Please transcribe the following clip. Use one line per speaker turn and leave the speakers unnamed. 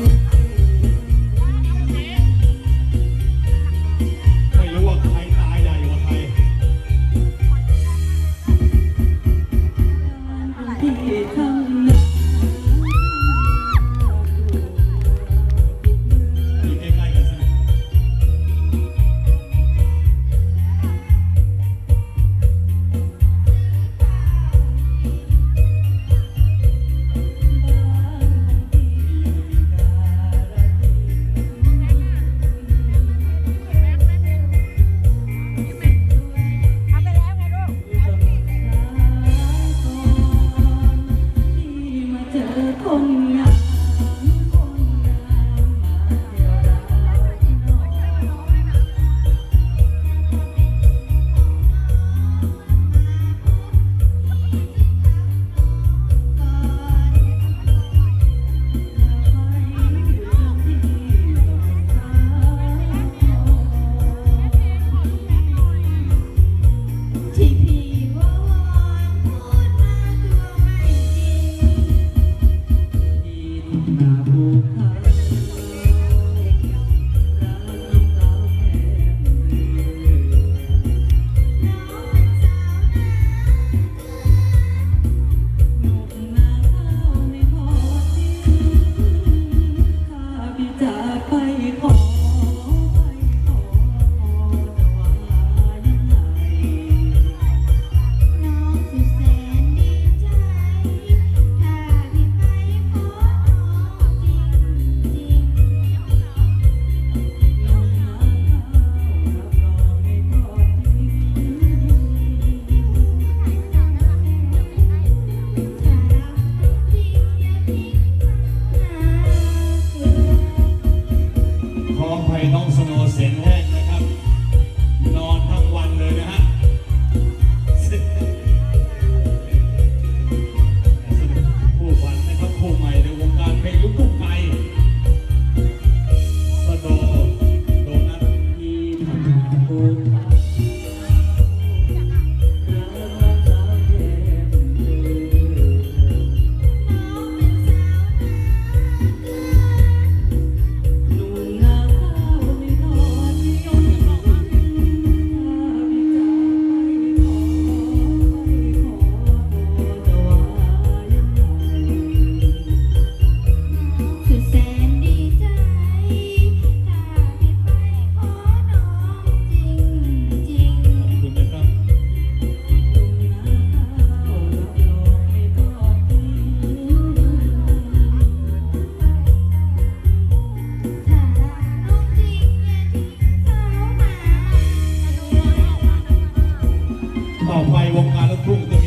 me.
না বোকা।
homem não bom cara, tudo.